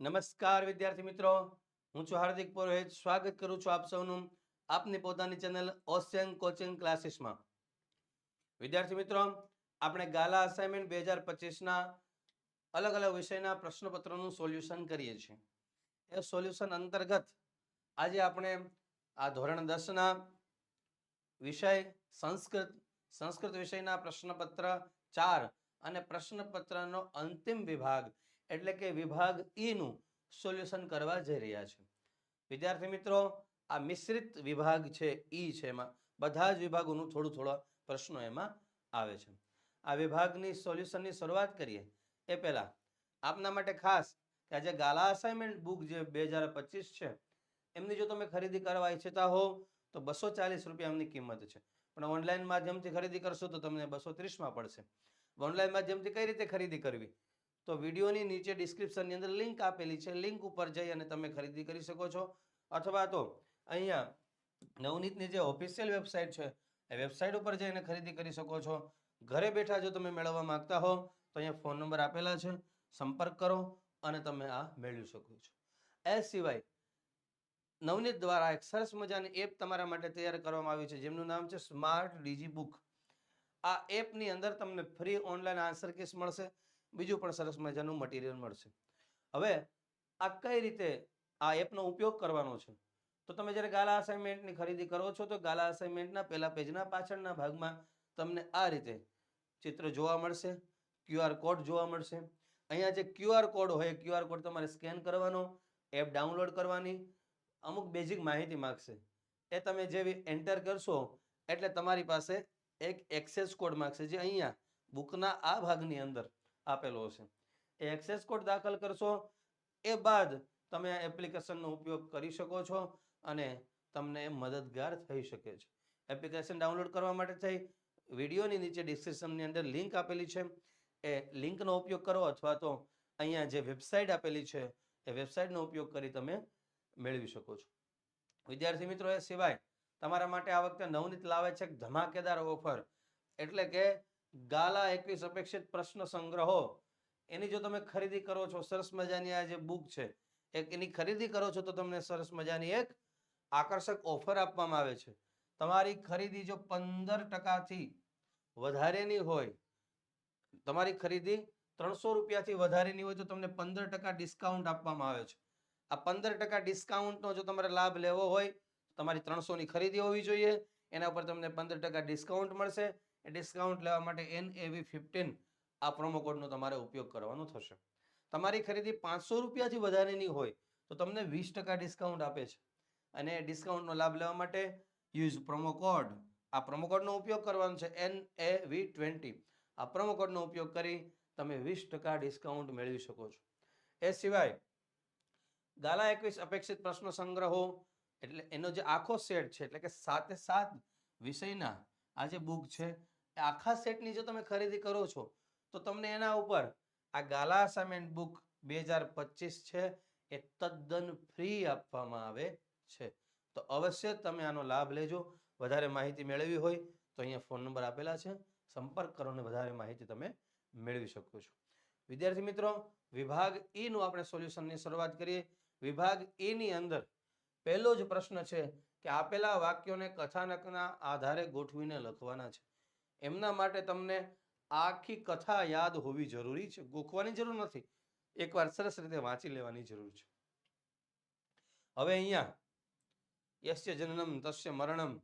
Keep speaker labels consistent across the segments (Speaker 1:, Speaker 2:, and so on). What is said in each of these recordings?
Speaker 1: નમસ્કાર, વિદ્યાર્થી મિત્રો. હું છું હાર્દિક પુરોહિત. સ્વાગત કરું છું આપ સૌનું આપની પોતાની ચેનલ ઓશિયન કોચિંગ ક્લાસીસમાં. વિદ્યાર્થી મિત્રો, આપણે ગાલા અસાઇનમેન્ટ બે હજાર પચીસના અલગ અલગ વિષયના પ્રશ્નપત્રોનું સોલ્યુશન કરીએ છીએ. એ સોલ્યુશન અંતર્ગત આજે આપણે આ ધોરણ દસના વિષય સંસ્કૃત સંસ્કૃત વિષયના પ્રશ્નપત્ર ચાર અને પ્રશ્નપત્રનો અંતિમ વિભાગ એટલે કે વિભાગ ઈનું સોલ્યુશન કરવા જઈ રહ્યા છે. વિદ્યાર્થી મિત્રો, આ મિશ્રિત વિભાગ છે ઈ છે એમાં. બધા જ વિભાગોનું થોડું થોડા પ્રશ્નો એમાં આવે છે. આ વિભાગની સોલ્યુશનની શરૂઆત કરીએ. એ પહેલાં, આપના માટે ખાસ કે આજે ગાલા અસાઇનમેન્ટ બુક જે બે હજાર પચીસ છે, એમની જો તમે ખરીદી કરવા ઈચ્છતા હો, તો બસો ચાલીસ રૂપિયા એમની કિંમત છે. પણ ઓનલાઈન માધ્યમથી ખરીદી કરશો તો તમને બસો ત્રીસમાં પડશે. ઓનલાઈન માધ્યમથી કઈ રીતે ખરીદી કરવી? તો વિડીયોની નીચે ડિસ્ક્રિપ્શનની અંદર લિંક આપેલી છે. લિંક ઉપર જઈ અને તમે ખરીદી કરી શકો છો. અથવા તો અહીંયા નવનીતની જે ઓફિશિયલ વેબસાઇટ છે, એ વેબસાઇટ ઉપર જઈને ખરીદી કરી શકો છો. ઘરે બેઠા જો તમે મેળવવા માગતા હો, તો અહીંયા ફોન નંબર આપેલા છે. સંપર્ક કરો અને તમે આ મેળવી શકો છો. એ સિવાય નવનીત દ્વારા એક સરસ મજાની એપ તમારા માટે તૈયાર કરવામાં આવી છે, જેમનું નામ છે સ્માર્ટ ડીજી બુક આ એપની અંદર તમને ફ્રી ઓનલાઈન આન્સર કેસ મળશે. બીજું પણ સરસ મજાનું મટીરિયલ મળશે. હવે આ કઈ રીતે આ એપનો ઉપયોગ કરવાનો છે? તો તમે જ્યારે ગાલા અસાઇનમેન્ટની ખરીદી કરો છો, તો ગાલા અસાઇનમેન્ટના પહેલા પેજના પાછળના ભાગમાં તમને આ રીતે ચિત્ર જોવા મળશે ક્યુઆર કોડ જોવા મળશે. અહીંયા જે ક્યુઆર કોડ હોય ક્યુઆર કોડ તમારે સ્કેન કરવાનો એપ ડાઉનલોડ કરવાની, અમુક બેઝિક માહિતી માગશે. એ તમે જેવી એન્ટર કરશો, એટલે તમારી પાસે એક એક્સેસ કોડ માગશે જે અહીંયા બુકના આ ભાગની અંદર આપેલો હશે. એ એક્સેસ કોડ દાખલ કરશો, એ બાદ તમે આ એપ્લિકેશનનો ઉપયોગ કરી શકો છો અને તમને મદદગાર થઈ શકે છે. એપ્લિકેશન ડાઉનલોડ કરવા માટે થઈ, વિડીયોની નીચે ડિસ્ક્રિપ્શનની અંદર લિંક આપેલી છે. એ લિંકનો ઉપયોગ કરો અથવા તો અહીંયા જે વેબસાઇટ આપેલી છે, એ વેબસાઇટનો ઉપયોગ કરી તમે મેળવી શકો છો. વિદ્યાર્થી મિત્રો, એ સિવાય તમારા માટે આ વખતે નવનીત લાવે છે ધમાકેદાર ઓફર એટલે કે ગાલા એકવીસ અપેક્ષિત પ્રશ્ન સંગ્રહો. એની જો તમે ખરીદી કરો છો, સરસ મજાની આ જે બુક છે, એક એની ખરીદી કરો છો તો તમને સરસ મજાની એક આકર્ષક ઓફર આપવામાં આવે છે. તમારી ખરીદી જો પંદર ટકાથી વધારેની હોય, તમારી ખરીદી ત્રણસો રૂપિયાથી વધારેની હોય તો તમને પંદર ટકા ડિસ્કાઉન્ટ આપવામાં આવે છે. આ પંદર ટકા ડિસ્કાઉન્ટનો જો તમારે લાભ લેવો હોય તમારી ત્રણસોની ખરીદી હોવી જોઈએ. એના ઉપર તમને પંદર ટકા ડિસ્કાઉન્ટ મળશે. એ ડિસ્કાઉન્ટ લેવા માટે એન એવી ફિફ્ટીન આ પ્રોમો કોડનો તમારે ઉપયોગ કરવાનો થશે. તમારી ખરીદી પાંચસો રૂપિયાથી વધારેની હોય તો તમને વીસ ટકા ડિસ્કાઉન્ટ આપે છે. અને ડિસ્કાઉન્ટનો લાભ લેવા માટે યુઝ પ્રોમો કોડ આ પ્રોમો કોડનો ઉપયોગ કરવાનો છે એન એ વી ટ્વેન્ટી આ પ્રોમો કોડનો ઉપયોગ કરી તમે વીસ ટકા ડિસ્કાઉન્ટ મેળવી શકો છો. એ સિવાય ગાલા એકવીસ અપેક્ષિત પ્રશ્નો સંગ્રહો. એટલે એનો જે આખો સેટ છે, એટલે કે સાતે સાત વિષયના આ જે બુક છે આખા સેટની જો તમે ખરીદી કરો છો, તો તમને એના ઉપર આ ગાલા અસાઇનમેન્ટ બુક બે હજાર પચીસ છે, એ તદ્દન ફ્રી આપવામાં આવે છે. તો અવશ્ય તમે આનો લાભ લેજો. વધારે માહિતી મેળવી હોય તો અહીંયા ફોન નંબર આપેલા છે. સંપર્ક કરો અને વધારે માહિતી તમે મેળવી શકો છો. વિદ્યાર્થી મિત્રો, વિભાગ ઈનું આપણે સોલ્યુશનની શરૂઆત કરીએ. વિભાગ એની અંદર પહેલો જ પ્રશ્ન છે કે આપેલા વાક્યોને કથાનકના આધારે ગોઠવીને લખવાના છે. એમના માટે તમને આખી કથા યાદ હોવી જરૂરી છે. ગોખવાની જરૂર નથી. એકવાર સરસ રીતે વાંચી લેવાની જરૂર છે. હવે અહીંયા યશ્ય જનનમ, તસ્ય મરણમ,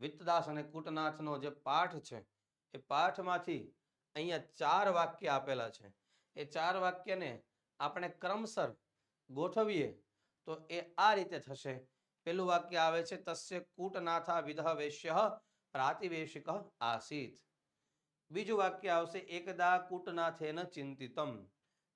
Speaker 1: વિત્તદાસ અને કૂટનાથનો જે પાઠ છે, એ પાઠમાંથી અહીંયા ચાર વાક્ય આપેલા છે. એ ચાર વાક્યને આપણે ક્રમસર ગોઠવીએ તો એ આ રીતે થશે. પેલું વાક્ય આવે છે, તસ્ય કૂટનાથા વિધ વૈશ્ય પ્રાતિવેશિક આસીત. બીજું વાક્ય આવશે, એકદા કૂટનાથેન ચિંતિતમ.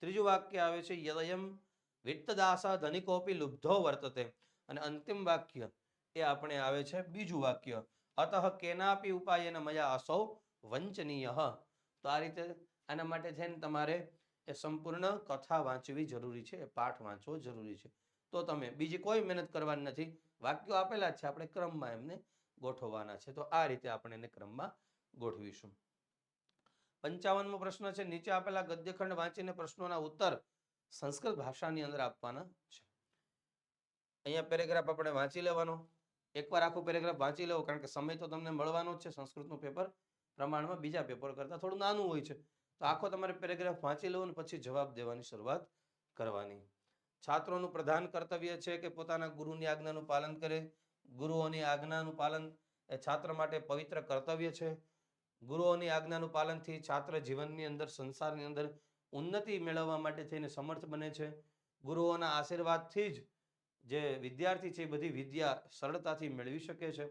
Speaker 1: ત્રીજું વાક્ય આવે છે, યદયમ વિત્તદાસા ધનિકોપી લુબ્ધો વર્તતે. અને અંતિમ વાક્ય એ આપણે આવે છે, બીજું વાક્ય, અતઃ કેનાપી ઉપાયેન મયા અસૌ વંચનીય. તો આ રીતે આના માટે છે ને તમારે એ સંપૂર્ણ કથા વાંચવી જરૂરી છે પાઠ વાંચવો જરૂરી છે. તો તમે બીજી કોઈ મહેનત કરવાની નથી. વાક્યો આપેલા જ છે, આપણે ક્રમમાં એમને ગોઠવવાના છે. તો આ રીતે આપણે એને ક્રમમાં ગોઠવીશું. પંચાવનમો પ્રશ્ન છે, નીચે આપેલા ગદ્યખંડ વાંચીને પ્રશ્નોના ઉત્તર સંસ્કૃત ભાષાની અંદર આપવાના છે. અહીંયા પેરેગ્રાફ આપણે વાંચી લેવાનો. એકવાર આખો પેરેગ્રાફ વાંચી લેવો, કારણ કે સમય તો તમને મળવાનો જ છે સંસ્કૃતનું પેપર પ્રમાણમાં. બીજા પેપર કરતાં થોડું નાનું હોય છે. તો આખો તમારે પેરેગ્રાફ વાંચી લેવો અને પછી જવાબ દેવાની શરૂઆત કરવાની. છાત્રોનું પ્રધાન કર્તવ્ય છે કે પોતાના ગુરુની આજ્ઞાનું પાલન કરે. ગુરુઓની આજ્ઞાનું પાલન એ છાત્ર માટે પવિત્ર કર્તવ્ય છે. ગુરુઓની આજ્ઞાનું પાલનથી છાત્ર જીવનની અંદર, સંસારની અંદર ઉન્નતિ મેળવવા માટે થઈને સમર્થ બને છે. ગુરુઓના આશીર્વાદથી જ જે વિદ્યાર્થી છે એ બધી વિદ્યા સરળતાથી મેળવી શકે છે.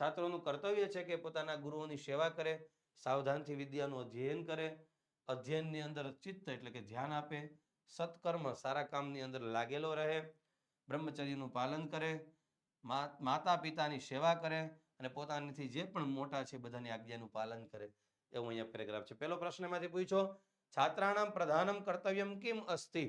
Speaker 1: છાત્રોનું કર્તવ્ય છે કે પોતાના ગુરુઓની સેવા કરે, સાવધાનથી વિદ્યાનું અધ્યયન કરે, અધ્યયનની અંદર ચિત્ત એટલે કે ધ્યાન આપે, સત્કર્મ સારા કામની અંદર લાગેલો રહે, બ્રહ્મચર્યનું પાલન કરે માતા પિતાની સેવા કરે અને પોતાનાથી જે પણ મોટા છે બધાની આજ્ઞાનું પાલન કરે, એવું અહીંયા પેરેગ્રાફ છે. પહેલો પ્રશ્ન એમાંથી પૂછો, છાત્રાણામ પ્રધાનમ કર્તવ્યમ કિમ અસ્થિ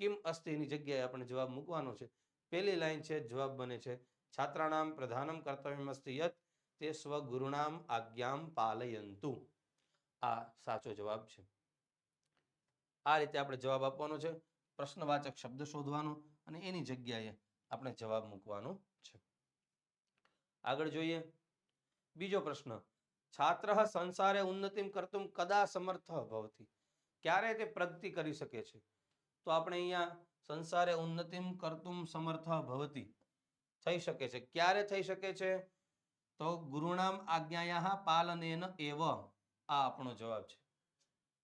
Speaker 1: કિમ અસ્તિ એની જગ્યાએ આપણે જવાબ મૂકવાનો છે. પહેલી લાઈન છે, જવાબ બને છે, છાત્રાણામ પ્રધાનમ કર્તવ્યમ અસ્થિ યત, તે સ્વગુરુણામ આજ્ઞામ પાલયંતુ. આ સાચો જવાબ છે. આ રીતે આપણે જવાબ આપવાનો છે. પ્રશ્નવાચક શબ્દ શોધવાનો અને એની જગ્યાએ આપણે જવાબ મૂકવાનો છે. આગળ જોઈએ. બીજો પ્રશ્ન. છાત્ર સંસારે ઉન્નતિમ કરતું કદા સમર્થ ભવતી? ક્યારે તે પ્રગતિ કરી શકે છે? તો આપણે અહીંયા સંસારે ઉન્નતિમ કરતું સમર્થ ભવતી. થઈ શકે છે. ક્યારે થઈ શકે છે? તો ગુરુણામ આજ્ઞાયા પાલનેન એવ. આ આપણો જવાબ છે.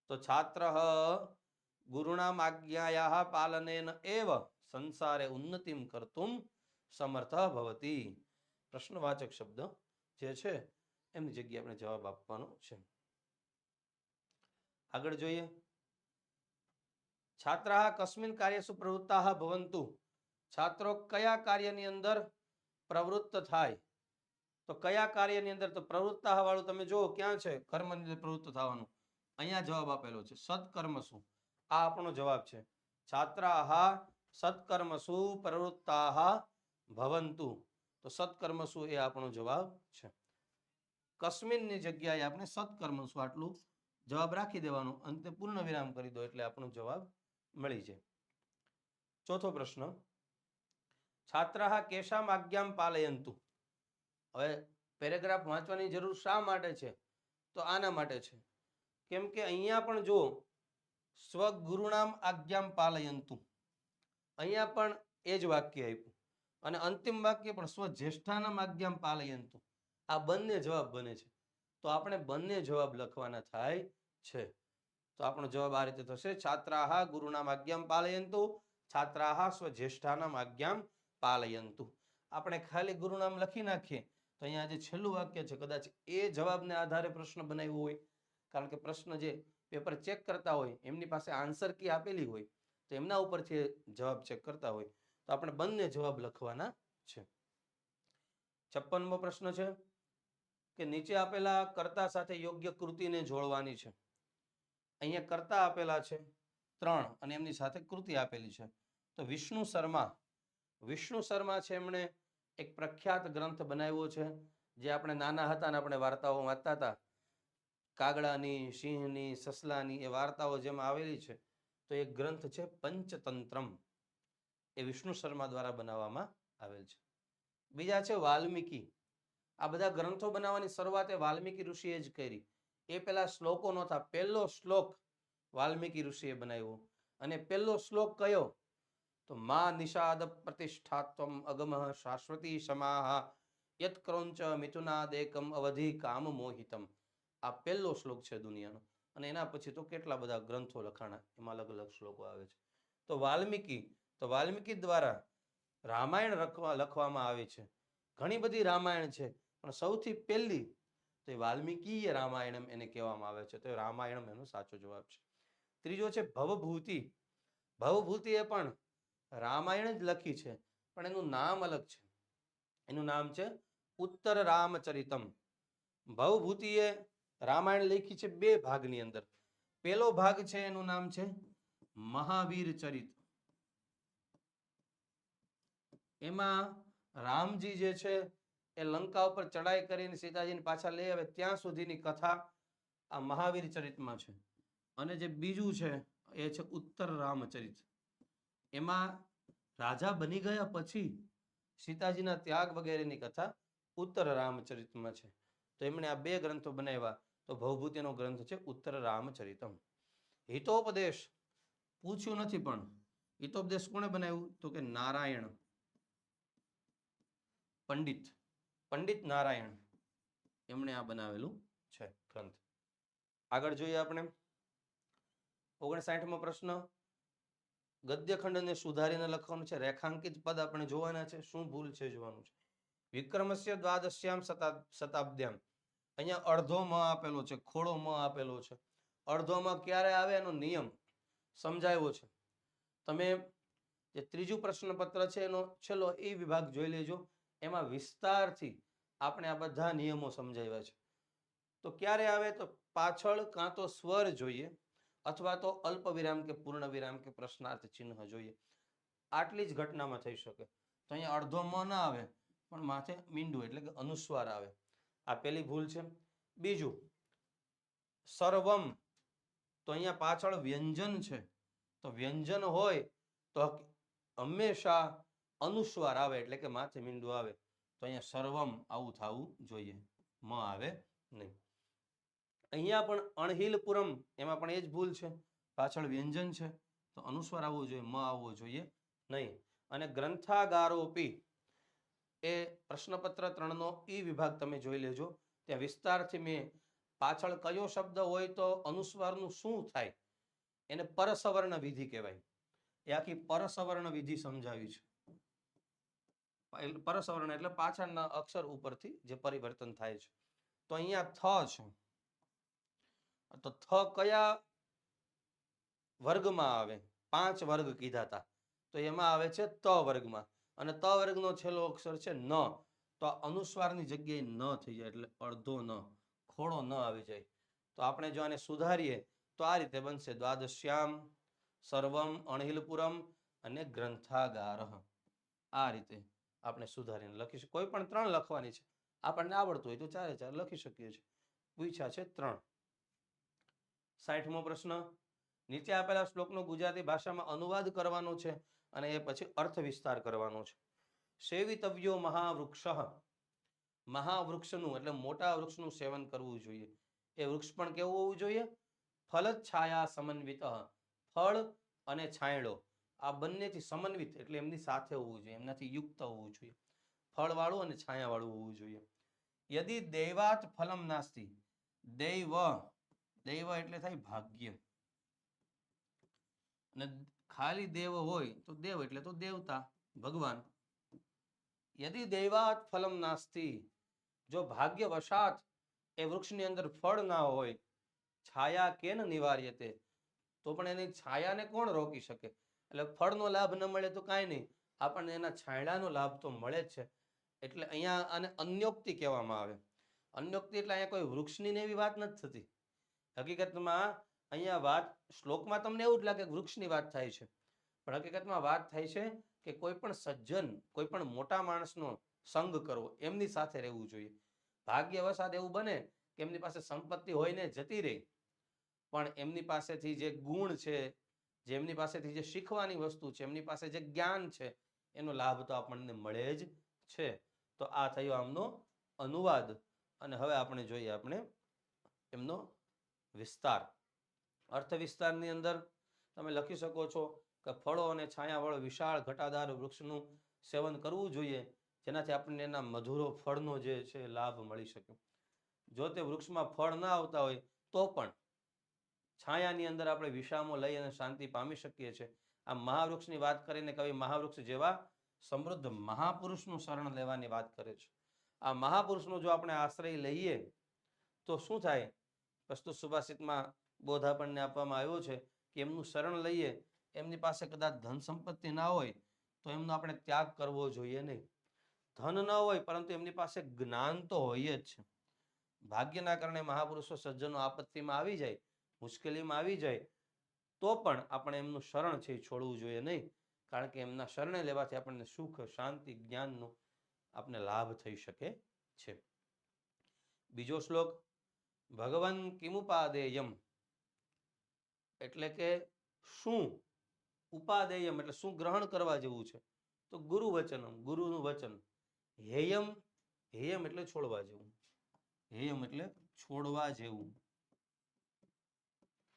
Speaker 1: તો છાત્ર ગુરુણામ આજ્ઞાયા પાલનેન એવ. સંસારે ઉન્નતિમ કરતું સમર્થ ભવતી. પ્રશ્નવાચક શબ્દ જે છે, એમની જગ્યાએ આપણે જવાબ આપવાનો છે. આગળ જોઈએ. છાત્રા કસ્મિન કાર્યસુ પ્રવૃત્તા ભવંતુ. છાત્રો કયા કાર્યની અંદર પ્રવૃત્ત થાય? તો કયા કાર્યની અંદર? તો પ્રવૃત્તા વાળું તમે જુઓ, ક્યાં છે? કર્મની અંદર પ્રવૃત્ત થવાનું. અહીંયા જવાબ આપેલો છે, સત્કર્મસુ. આ આપણો જવાબ છે. છાત્રાહ સત્કર્મસુ પ્રવૃત્તાહ ભવંતુ. તો સત્કર્મસુ એ આપણો જવાબ છે. કસ્મિનની જગ્યાએ આપણે સત્કર્મસુ આટલું જવાબ રાખી દેવાનો, અંતે પૂર્ણ વિરામ કરી દો એટલે આપણો જવાબ મળી જાય. ચોથો પ્રશ્ન. છાત્રા કેશામ આજ્ઞામ પાલયંતુ. હવે પેરેગ્રાફ વાંચવાની જરૂર શા માટે છે? તો આના માટે છે. કેમ કે અહીંયા પણ જો સ્વગુરુણામ આજ્ઞામ પાલયંતુ. અહીંયા પણ એ જ વાક્ય આપ્યું. અને અંતિમ વાક્ય પણ સ્વજ્યેષ્ઠાનામ આજ્ઞામ પાલયંતુ. આ બંને જવાબ બને છે. તો આપણે બંને જવાબ લખવાના થાય છે. તો આપણો જવાબ આ રીતે થશે. છાત્રાહ ગુરુનામ આજ્ઞામ પાલયંતુ, છાત્રાહ સ્વજ્યેષ્ઠાનામ આજ્ઞામ પાલયંતુ. આપણે ખાલી ગુરુનામ લખી નાખીએ તો અહીંયા જે છેલ્લું વાક્ય છે, કદાચ એ જવાબને આધારે પ્રશ્ન બનાવ્યો હોય. કારણ કે પ્રશ્ન જે પેપર ચેક કરતા હોય, એમની પાસે આન્સર કી આપેલી હોય તો એમના ઉપરથી જવાબ ચેક કરતા હોય, તો આપણે બંને જવાબ લખવાના છે. છપ્પનમો પ્રશ્ન છે કે નીચે આપેલા કર્તા સાથે યોગ્ય કૃતિને જોડવાની છે. અહીંયા કર્તા આપેલા છે ત્રણ અને એમની સાથે કૃતિ આપેલી છે. તો વિષ્ણુ શર્મા વિષ્ણુ શર્મા છે એમણે એક પ્રખ્યાત ગ્રંથ બનાવ્યો છે, જે આપણે નાના હતા ને આપણે વાર્તાઓ વાંચતા હતા. કાગડાની, સિંહની, સસલાની એ વાર્તાઓ જેમાં આવેલી છે. તો એક ગ્રંથ છે પંચતંત્રમ. એ વિષ્ણુ શર્મા દ્વારા બનાવવામાં આવેલ છે. બીજા છે વાલ્મીકી. આ બધા ગ્રંથો બનાવવાની શરૂઆત એ વાલ્મીકી ઋષિએ જ કરી. એ પેલા શ્લોકો નહોતા. પહેલો શ્લોક વાલ્મીકી ઋષિએ બનાવ્યો. અને પહેલો શ્લોક કયો? તો મા નિષાદ પ્રતિષ્ઠાત્વમ અગમ શાશ્વતી સમાહ યત ક્રોંચ મિથુનાદેકમ અવધિ કામ મોહિતમ. આ પહેલો શ્લોક છે દુનિયાનો. અને એના પછી તો કેટલા બધા ગ્રંથો લખાણા, એમાં અલગ અલગ શ્લોકો આવે છે. તો વાલ્મીકી તો વાલ્મીકી દ્વારા રામાયણ લખવા લખવામાં આવે છે. ઘણી બધી રામાયણ છે, પણ સૌથી પહેલી તો એ વાલ્મીકીય રામાયણમ એને કહેવામાં આવે છે. તો એ રામાયણમ એનો સાચો જવાબ છે. ત્રીજો છે ભવભૂતિ. ભવભૂતિ એ પણ રામાયણ જ લખી છે, પણ એનું નામ અલગ છે. એનું નામ છે ઉત્તર રામચરિતમ ભવભૂતિએ રામાયણ લખી છે બે ભાગની અંદર. પેલો ભાગ છે, એનું નામ છે મહાવીર ચરિત. એમાં રામજી જે છે, એ લંકા ઉપર ચડાઈ કરીને સીતાજીને પાછા લઈ આવે ત્યાં સુધીની કથા આ મહાવીર ચરિતમાં છે. અને જે બીજું છે, એ છે ઉત્તર રામચરિત એમાં રાજા બની ગયા પછી સીતાજીના ત્યાગ વગેરેની કથા ઉત્તર રામચરિતમાં છે. એમણે આ બે ગ્રંથો બનાવ્યા. તો ભવભૂતિનો ગ્રંથ છે ઉત્તર રામચરિતમ. હિતોપદેશ. પૂછ્યું નથી પણ. હિતોપદેશ કોણે બનાવ્યું? તો કે નારાયણ. પંડિત. પંડિત નારાયણ. એમણે આ બનાવેલું છે ગ્રંથ. આગળ જોઈએ આપણે. ઓગણસાઠમો પ્રશ્ન. ગદ્ય ખંડને સુધારીને લખવાનું છે. રેખાંકિત પદ આપણે જોવાના છે. શું ભૂલ છે જોવાનું છે? વિક્રમસ્ય દ્વાદશ્યામ શતાબ્દ્યામ અહીંયા અડધો મ આપેલો છે ખોડો મ આપેલો છે. અડધો મ ક્યારે આવે એનો નિયમ સમજાવ્યો છે. તમે જે ત્રીજું પ્રશ્નપત્ર છે એનો છેલ્લો એ વિભાગ જોઈ લેજો. એમાં વિસ્તારથી આપણે આ બધા નિયમો સમજાવ્યા છે. તો ક્યારે આવે? તો પાછળ કાં તો સ્વર જોઈએ અથવા તો અલ્પ વિરામ કે પૂર્ણ વિરામ કે પ્રશ્નાર્થ ચિહ્ન જોઈએ. આટલી જ ઘટનામાં થઈ શકે. તો અહીંયા અડધો મ ના આવે, પણ માથે મીંડું એટલે કે અનુસ્વાર આવે. આ પેલી ભૂલ છે. બીજું, સર્વમ, તો અહીંયા પાછળ વ્યંજન છે. તો વ્યંજન હોય તો હંમેશા અનુસ્વાર આવે, એટલે કે માથે મીંડું આવે. તો અહીંયા સર્વમ આવું થવું જોઈએ. મ આવે નહીં. અહીંયા પણ અણહિલપુરમ, એમાં પણ એ જ ભૂલ છે. પાછળ વ્યંજન છે. તો અનુસ્વાર આવવો જોઈએ, મ આવવો જોઈએ નહીં. અને ગ્રંથાગારોપી એ પ્રશ્નપત્ર ત્રણનો ઈ વિભાગ તમે જોઈ લેજો. ત્યાં વિસ્તારથી મેં પાછળ કયો શબ્દ હોય તો અનુસ્વારનું શું થાય? એને પરસવર્ણ વિધિ કહેવાય. એ આખી પરસવર્ણ વિધિ સમજાવી છે. પરસવર્ણ એટલે પાછળના અક્ષર ઉપરથી જે પરિવર્તન થાય છે. તો અહીંયા થ છે. તો થ કયા વર્ગમાં આવે? પાંચ વર્ગ કીધા હતા તો એમાં આવે છે ત વર્ગમાં. અને ત વર્ગનો છેલ્લો અક્ષર છે ન. તો અનુસ્વારની જગ્યાએ ન થઈ જાય એટલે અડધો ન ખોડો ન આવી જાય. તો આપણે જો આને સુધારીએ, તો આ રીતે બનશે. દ્વાદશ્યામ, સર્વમ અણહિલપુરમ અને ગ્રંથાગાર. આ રીતે આપણે સુધારીને લખીશું. કોઈ પણ ત્રણ લખવાની છે. આપણને આવડતું હોય તો ચારે ચાર લખી શકીએ છીએ. પૂછ્યા છે ત્રણ. સાઠમો પ્રશ્ન. નીચે આપેલા શ્લોકનો ગુજરાતી ભાષામાં અનુવાદ કરવાનો છે. અને એ પછી અર્થ વિસ્તાર કરવાનો છે. સેવિતવ્યો મહાવૃક્ષ. મહાવૃક્ષનું એટલે મોટા વૃક્ષનું સેવન કરવું જોઈએ. એ વૃક્ષ પણ કેવું હોવું જોઈએ? ફલ છાયા સમન્વિત. ફળ અને છાંયડો. આ બંનેથી સમન્વિત એટલે એમની સાથે હોવું જોઈએ, એમનાથી યુક્ત હોવું જોઈએ. ફળવાળું અને છાયાવાળું હોવું જોઈએ. યદિ દૈવાત ફલમ નાસ્તિ. દૈવ. દૈવ એટલે થાય ભાગ્ય. અને ખાલી દેવ હોય તો દેવ એટલે તો દેવતા, ભગવાન. યદિ દૈવાત ફલમ નાસ્તિ, જો ભાગ્ય વશાત એ વૃક્ષની અંદર ફળ ના હોય, છાયા કેન નિવાર્યતે તો? પણ એની છાયાને કોણ રોકી શકે? એટલે ફળનો લાભ ન મળે તો કાંઈ નહીં, આપણને એના છાંયડાનો લાભ તો મળે જ છે. એટલે અહીંયા આને અન્યોક્તિ કહેવામાં આવે. અન્યોક્તિ એટલે અહીંયા કોઈ વૃક્ષની એવી વાત નથી થતી. હકીકતમાં અહીંયા વાત, શ્લોકમાં તમને એવું જ લાગે વૃક્ષની વાત થાય છે. પણ હકીકતમાં વાત થાય છે કે કોઈ પણ સજ્જન, કોઈ પણ મોટા માણસનો સંગ કરવો, એમની સાથે રહેવું જોઈએ. ભાગ્યવસાદ એવું બને કે એમની પાસે સંપત્તિ હોય ને જતી રહે. પણ એમની પાસેથી જે ગુણ છે, જે એમની પાસેથી જે શીખવાની વસ્તુ છે, એમની પાસે જે જ્ઞાન છે, એનો લાભ તો આપણને મળે જ છે. તો આ થયો આમનો અનુવાદ. અને હવે આપણે જોઈએ આપણે એમનો વિસ્તાર. અર્થ વિસ્તારની અંદર તમે લખી શકો છો કે ફળો અને છાયાવાળો વિશાળ ઘટાદાર વૃક્ષનું સેવન કરવું જોઈએ, જેનાથી આપણને એના મધુરો ફળનો જે છે લાભ મળી શકે. જો તે વૃક્ષમાં ફળ ના આવતા હોય, તો પણ છાયાની અંદર આપણે વિશ્રામો લઈ અને શાંતિ પામી શકીએ છીએ. આ મહાવૃક્ષની વાત કરીને કવિ મહાવૃક્ષ જેવા સમૃદ્ધ મહાપુરુષનું શરણ લેવાની વાત કરે છે. આ મહાપુરુષનો જો આપણે આશ્રય લઈએ, તો શું થાય? પ્રસ્તુત સુભાષિતમાં બોધ આપણને આપવામાં આવ્યો છે કે એમનું શરણ લઈએ, એમની પાસે કદાચ ધન સંપત્તિ ના હોય, તો એમનો આપણે ત્યાગ કરવો જોઈએ નહીં. ધન ન હોય, પરંતુ એમની પાસે જ્ઞાન તો હોય જ છે. ભાગ્યના કારણે મહાપુરુષો સજ્જનો આપત્તિમાં આવી જાય, મુશ્કેલીમાં આવી જાય, તો પણ આપણે એમનું શરણ છે છોડવું જોઈએ નહીં, કારણ કે એમના શરણે લેવાથી આપણને સુખ, શાંતિ, જ્ઞાનનો આપને લાભ થઈ શકે છે. બીજો શ્લોક, ભગવાન કિમુપાદેયમ. એટલે કે શું ઉપાદેયમ એટલે શું ગ્રહણ કરવા જેવું છે? તો ગુરુ વચનમ, ગુરુનું વચન. હેયમ હેયમ એટલે છોડવા જેવું. હેયમ એટલે છોડવા જેવું.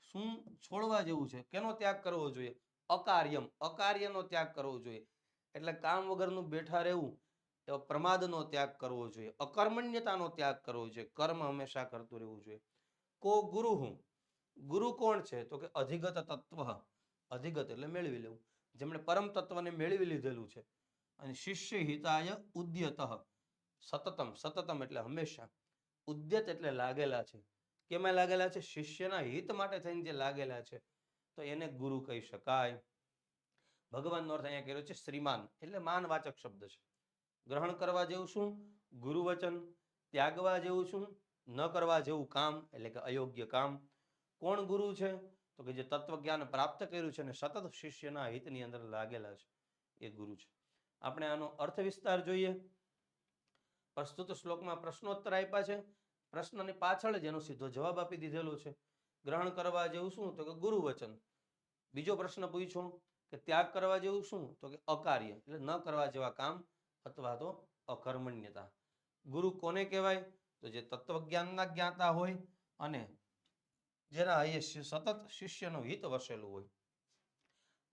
Speaker 1: શું છોડવા જેવું છે? કેનો ત્યાગ કરવો જોઈએ? અકાર્યમ. અકાર્યનો ત્યાગ કરવો જોઈએ. એટલે કામ વગરનું બેઠા રહેવું એવો પ્રમાદનો ત્યાગ કરવો જોઈએ. અકર્મણ્યતાનો ત્યાગ કરવો જોઈએ. કર્મ હંમેશા કરતું રહેવું જોઈએ. કો ગુરુ હું ગુરુ કોણ છે? તો કે અધિગત તત્વ. અધિગત એટલે મેળવી લેવું. જેમણે પરમ તત્વને મેળવી લીધેલું છે. અને શિષ્ય હિતાય ઉદ્યત. સતતમ સતતમ એટલે હંમેશા. ઉદ્યત એટલે લાગેલા છે. કેમાં લાગેલા છે? શિષ્યના હિત માટે થઈને જે લાગેલા છે. તો એને ગુરુ કહી શકાય. ભગવાનનો અર્થ અહીંયા કર્યો છે શ્રીમાન. એટલે માનવાચક શબ્દ છે. ગ્રહણ કરવા જેવું શું? ગુરુ વચન ત્યાગવા જેવું શું? ન કરવા જેવું કામ. એટલે કે અયોગ્ય કામ. કોણ ગુરુ છે? તો કે જે તત્વજ્ઞાન પ્રાપ્ત કર્યું છે અને સતત શિષ્યના હિતની અંદર લાગેલા છે, એ ગુરુ છે. આપણે આનો અર્થ વિસ્તાર જોઈએ. પ્રસ્તુત શ્લોકમાં પ્રશ્નોત્તર આપ્યા છે. પ્રશ્નની પાછળ જ સીધો જવાબ આપી દીધેલો છે. ગ્રહણ કરવા જેવું શું? તો કે ગુરુ વચન. બીજો પ્રશ્ન પૂછ્યો કે ત્યાગ કરવા જેવું શું? તો કે અકાર્ય. એટલે ન કરવા જેવા કામ અથવા તો અકર્મણ્યતા. ગુરુ કોને કહેવાય? તો જે તત્વજ્ઞાનના જ્ઞાતા હોય અને જેના હૈયે સતત શિષ્યનું હિત વસેલું હોય.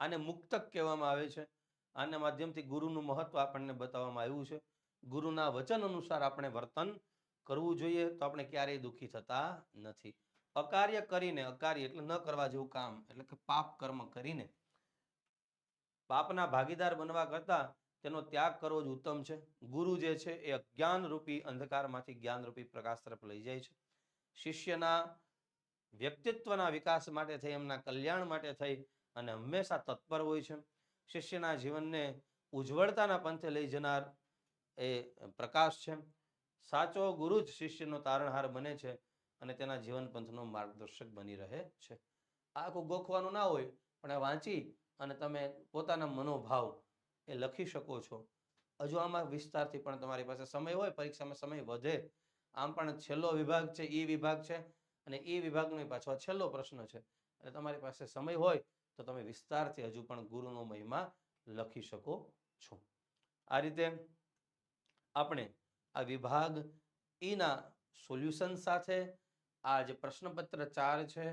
Speaker 1: આને મુક્તક કહેવામાં આવે છે. આના માધ્યમથી ગુરુનું મહત્વ આપણને બતાવવામાં આવ્યું છે. ગુરુના વચન અનુસાર આપણે વર્તન કરવું જોઈએ તો આપણે ક્યારેય દુઃખી થતા નથી. અકાર્ય કરીને, અકાર્ય એટલે ન કરવા જેવું કામ, એટલે કે પાપ કર્મ કરીને. પાપના ભાગીદાર બનવા કરતા તેનો ત્યાગ કરવો જ ઉત્તમ છે. ગુરુ જે છે એ અજ્ઞાન રૂપી અંધકારમાંથી જ્ઞાન રૂપી પ્રકાશ તરફ લઈ જાય છે. શિષ્યના વ્યક્તિત્વના વિકાસ માટે થઈ, એમના કલ્યાણ માટે થઈ અને હંમેશા તત્પર હોય છે. શિષ્યના જીવનને ઉજ્જવળતાના પંથે લઈ જનાર એ પ્રકાશ છે. સાચો ગુરુ જ શિષ્યનો તારણહાર બને છે અને તેના જીવન પંથનો માર્ગદર્શક બની રહે છે. આ આખું ગોખવાનું ના હોય, પણ વાંચી અને તમે પોતાના મનોભાવ એ લખી શકો છો. હજુ આમાં વિસ્તારથી પણ તમારી પાસે સમય હોય, પરીક્ષામાં સમય વધે. આમ પણ છેલ્લો વિભાગ છે, ઈ વિભાગ છે. અને એ વિભાગનો પાછો છેલ્લો પ્રશ્ન છે. એટલે તમારી પાસે સમય હોય તો તમે વિસ્તારથી હજુ પણ ગુરુનો મહિમા લખી શકો છો. આ રીતે આપણે આ વિભાગ ઈના સોલ્યુશન સાથે આ જે પ્રશ્નપત્ર ચાર છે,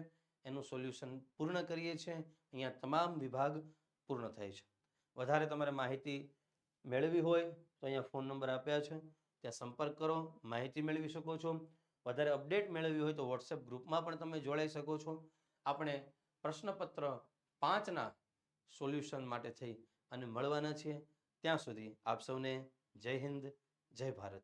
Speaker 1: એનું સોલ્યુશન પૂર્ણ કરીએ છીએ. અહીંયા તમામ વિભાગ પૂર્ણ થાય છે. વધારે તમારે માહિતી મેળવી હોય તો અહીંયા ફોન નંબર આપ્યા છે. ત્યાં સંપર્ક કરો, માહિતી મેળવી શકો છો. વધારે અપડેટ મેળવવી હોય તો વોટ્સએપ ગ્રુપમાં પણ તમે જોડાઈ શકો છો. આપણે પ્રશ્નપત્ર પાંચના સોલ્યુશન માટે થઈ અને મળવાના છીએ. ત્યાં સુધી આપ સૌને જય હિન્દ, જય ભારત.